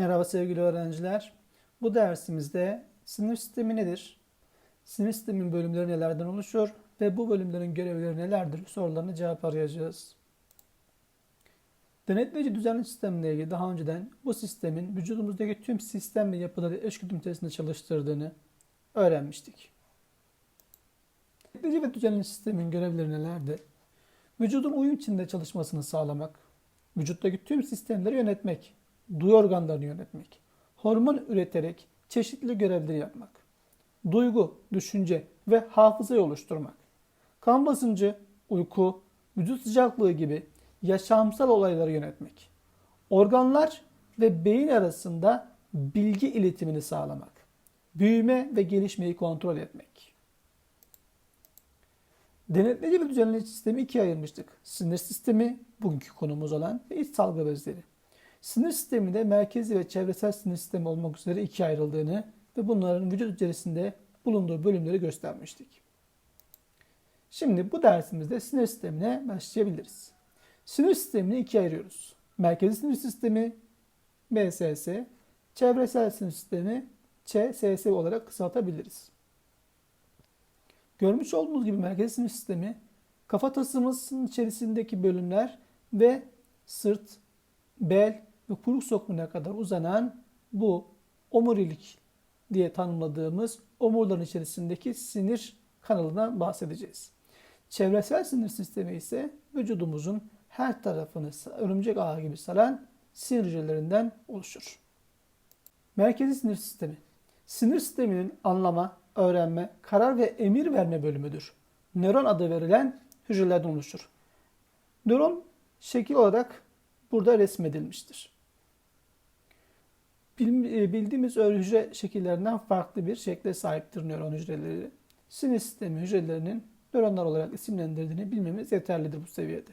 Merhaba sevgili öğrenciler. Bu dersimizde sinir sistemi nedir? Sinir sistemin bölümleri nelerden oluşur ve bu bölümlerin görevleri nelerdir sorularına cevap arayacağız. Denetleyici düzenli sistemle ilgili daha önceden bu sistemin vücudumuzdaki tüm sistem ve yapıları eşgüdüm testinde çalıştırdığını öğrenmiştik. Denetleyici ve düzenli sistemin görevleri nelerdi? Vücudun uyum içinde çalışmasını sağlamak, vücuttaki tüm sistemleri yönetmek, duyu organlarını yönetmek, hormon üreterek çeşitli görevleri yapmak, duygu, düşünce ve hafızayı oluşturmak, kan basıncı, uyku, vücut sıcaklığı gibi yaşamsal olayları yönetmek, organlar ve beyin arasında bilgi iletimini sağlamak, büyüme ve gelişmeyi kontrol etmek. Denetleyici ve düzenleyici sistemi ikiye ayırmıştık. Sinir sistemi, bugünkü konumuz olan ve iç salgı bezleri. Sinir sisteminde merkezi ve çevresel sinir sistemi olmak üzere ikiye ayrıldığını ve bunların vücut içerisinde bulunduğu bölümleri göstermiştik. Şimdi bu dersimizde sinir sistemine başlayabiliriz. Sinir sistemini ikiye ayırıyoruz. Merkezi sinir sistemi MSS, çevresel sinir sistemi ÇSS olarak kısaltabiliriz. Görmüş olduğunuz gibi merkezi sinir sistemi kafatasımızın içerisindeki bölümler ve sırt, bel ve kuyruk sokumuna kadar uzanan bu omurilik diye tanımladığımız omurların içerisindeki sinir kanalından bahsedeceğiz. Çevresel sinir sistemi ise vücudumuzun her tarafını örümcek ağı gibi saran sinir hücrelerinden oluşur. Merkezi sinir sistemi. Sinir sisteminin anlama, öğrenme, karar ve emir verme bölümüdür. Nöron adı verilen hücrelerden oluşur. Nöron şekil olarak burada resmedilmiştir. E, Bildiğimiz hücre şekillerinden farklı bir şekle sahiptir nöron hücreleri. Sinir sistemi hücrelerinin nöronlar olarak isimlendirdiğini bilmemiz yeterlidir bu seviyede.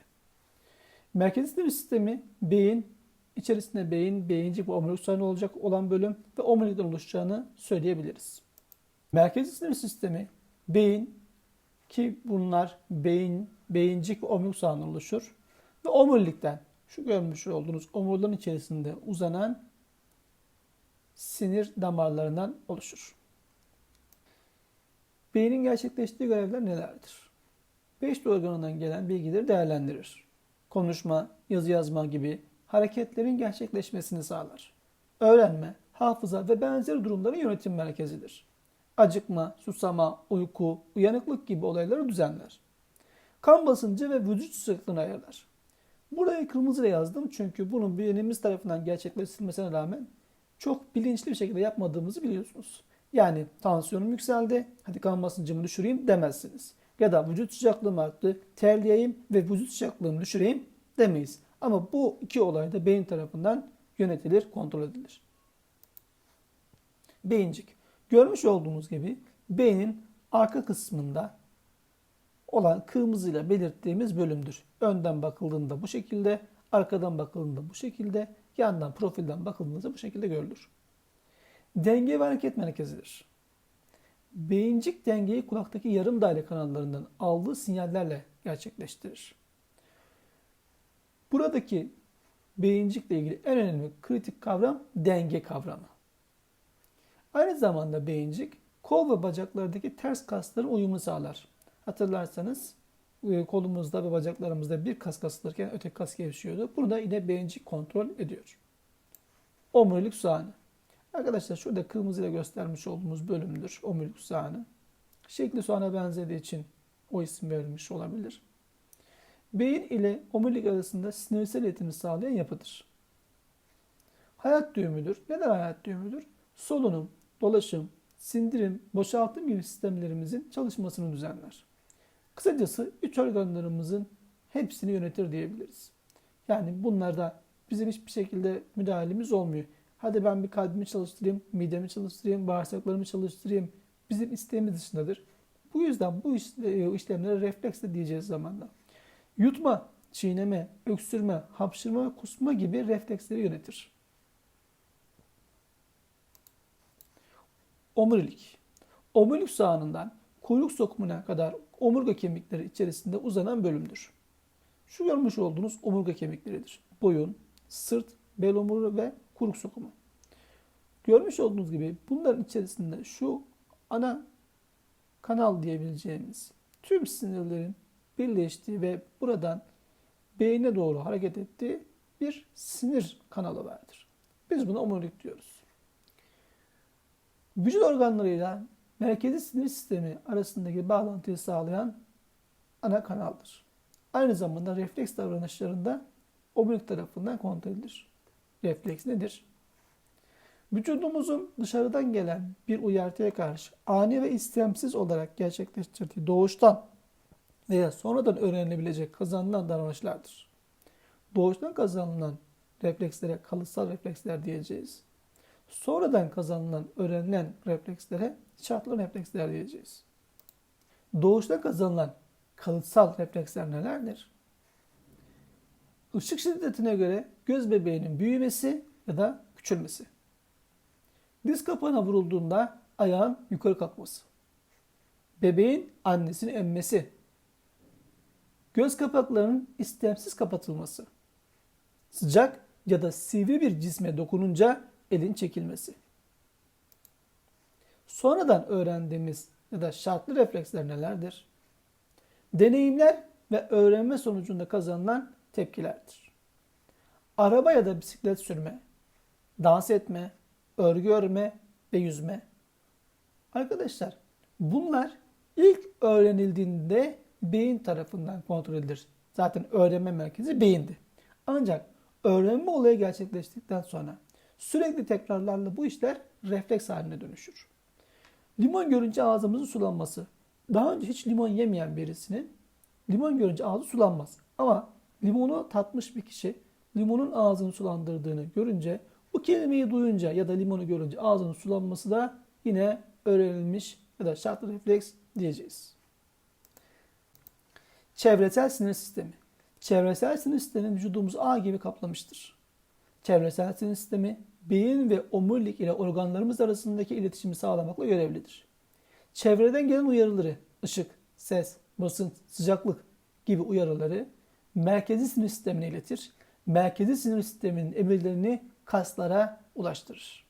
Merkezi sinir sistemi beyin, içerisinde beyin, beyincik ve omurilik sarını olacak olan bölüm ve omurilikten oluşacağını söyleyebiliriz. Merkezi sinir sistemi beyin ki bunlar beyin, beyincik ve omurilik sarından oluşur ve omurilikten şu görmüş olduğunuz omurların içerisinde uzanan sinir damarlarından oluşur. Beynin gerçekleştiği görevler nelerdir? Beş organından gelen bilgileri değerlendirir. Konuşma, yazı yazma gibi hareketlerin gerçekleşmesini sağlar. Öğrenme, hafıza ve benzeri durumların yönetim merkezidir. Acıkma, susama, uyku, uyanıklık gibi olayları düzenler. Kan basıncı ve vücut sıcaklığını ayarlar. Burayı kırmızıyla yazdım çünkü bunun beynimiz tarafından gerçekleştirilmesine rağmen çok bilinçli bir şekilde yapmadığımızı biliyorsunuz. Yani tansiyonum yükseldi, hadi kan basıncımı düşüreyim demezsiniz. Ya da vücut sıcaklığım arttı, terleyeyim ve vücut sıcaklığımı düşüreyim demeyiz. Ama bu iki olay da beyin tarafından yönetilir, kontrol edilir. Beyincik. Görmüş olduğunuz gibi beynin arka kısmında olan kırmızıyla belirttiğimiz bölümdür. Önden bakıldığında bu şekilde, arkadan bakıldığında bu şekilde, yandan profilden bakıldığında bu şekilde görülür. Denge ve hareket merkezidir. Beyincik dengeyi kulaktaki yarım daire kanallarından aldığı sinyallerle gerçekleştirir. Buradaki beyincikle ilgili en önemli kritik kavram denge kavramı. Aynı zamanda beyincik kol ve bacaklardaki ters kasların uyumunu sağlar. Hatırlarsanız kolumuzda ve bacaklarımızda bir kas kasılırken öteki kas gevşiyordu. Bunu da yine beyincik kontrol ediyor. Omurilik soğanı. Arkadaşlar şurada kırmızıyla göstermiş olduğumuz bölümdür. Omurilik soğanı. Şekli soğana benzediği için o isim verilmiş olabilir. Beyin ile omurilik arasında sinirsel iletimi sağlayan yapıdır. Hayat düğümüdür. Neden hayat düğümüdür? Solunum, dolaşım, sindirim, boşaltım gibi sistemlerimizin çalışmasını düzenler. Kısacası üç organlarımızın hepsini yönetir diyebiliriz. Yani bunlarda bizim hiçbir şekilde müdahalemiz olmuyor. Hadi ben bir kalbimi çalıştırayım, midemi çalıştırayım, bağırsaklarımı çalıştırayım. Bizim isteğimiz dışındadır. Bu yüzden bu e, işlemlere refleks de diyeceğiz zamanla. Yutma, çiğneme, öksürme, hapşırma ve kusma gibi refleksleri yönetir. Omurilik. Omurilik sağanından kuyruk sokumuna kadar omurga kemikleri içerisinde uzanan bölümdür. Şu görmüş olduğunuz omurga kemikleridir. Boyun, sırt, bel omurga ve kuyruk sokumu. Görmüş olduğunuz gibi bunların içerisinde şu ana kanal diyebileceğimiz tüm sinirlerin birleştiği ve buradan beyne doğru hareket ettiği bir sinir kanalı vardır. Biz buna omurilik diyoruz. Vücut organlarıyla merkezi sinir sistemi arasındaki bağlantıyı sağlayan ana kanaldır. Aynı zamanda refleks davranışlarında omurilik tarafından kontrol edilir. Refleks nedir? Vücudumuzun dışarıdan gelen bir uyarıya karşı ani ve istemsiz olarak gerçekleştirdiği doğuştan veya sonradan öğrenilebilecek kazanılan davranışlardır. Doğuştan kazanılan reflekslere kalıtsal refleksler diyeceğiz. Sonradan kazanılan, öğrenilen reflekslere şartlı refleksler diyeceğiz. Doğuştan kazanılan kalıtsal refleksler nelerdir? Işık şiddetine göre göz bebeğinin büyümesi ya da küçülmesi. Diz kapağına vurulduğunda ayağın yukarı kalkması. Bebeğin annesini emmesi. Göz kapaklarının istemsiz kapatılması. Sıcak ya da sivri bir cisme dokununca elin çekilmesi. Sonradan öğrendiğimiz ya da şartlı refleksler nelerdir? Deneyimler ve öğrenme sonucunda kazanılan tepkilerdir. Araba ya da bisiklet sürme, dans etme, örgü örme ve yüzme. Arkadaşlar bunlar ilk öğrenildiğinde beyin tarafından kontrol edilir. Zaten öğrenme merkezi beyindi. Ancak öğrenme olayı gerçekleştikten sonra sürekli tekrarlarla bu işler refleks haline dönüşür. Limon görünce ağzımızın sulanması. Daha önce hiç limon yemeyen birisinin limon görünce ağzı sulanmaz. Ama limonu tatmış bir kişi limonun ağzını sulandırdığını görünce bu kelimeyi duyunca ya da limonu görünce ağzının sulanması da yine öğrenilmiş ya da şartlı refleks diyeceğiz. Çevresel sinir sistemi. Çevresel sinir sistemi vücudumuzu ağ gibi kaplamıştır. Çevresel sinir sistemi beyin ve omurilik ile organlarımız arasındaki iletişimi sağlamakla görevlidir. Çevreden gelen uyarıları, ışık, ses, basınç, sıcaklık gibi uyarıları merkezi sinir sistemine iletir. Merkezi sinir sisteminin emirlerini kaslara ulaştırır.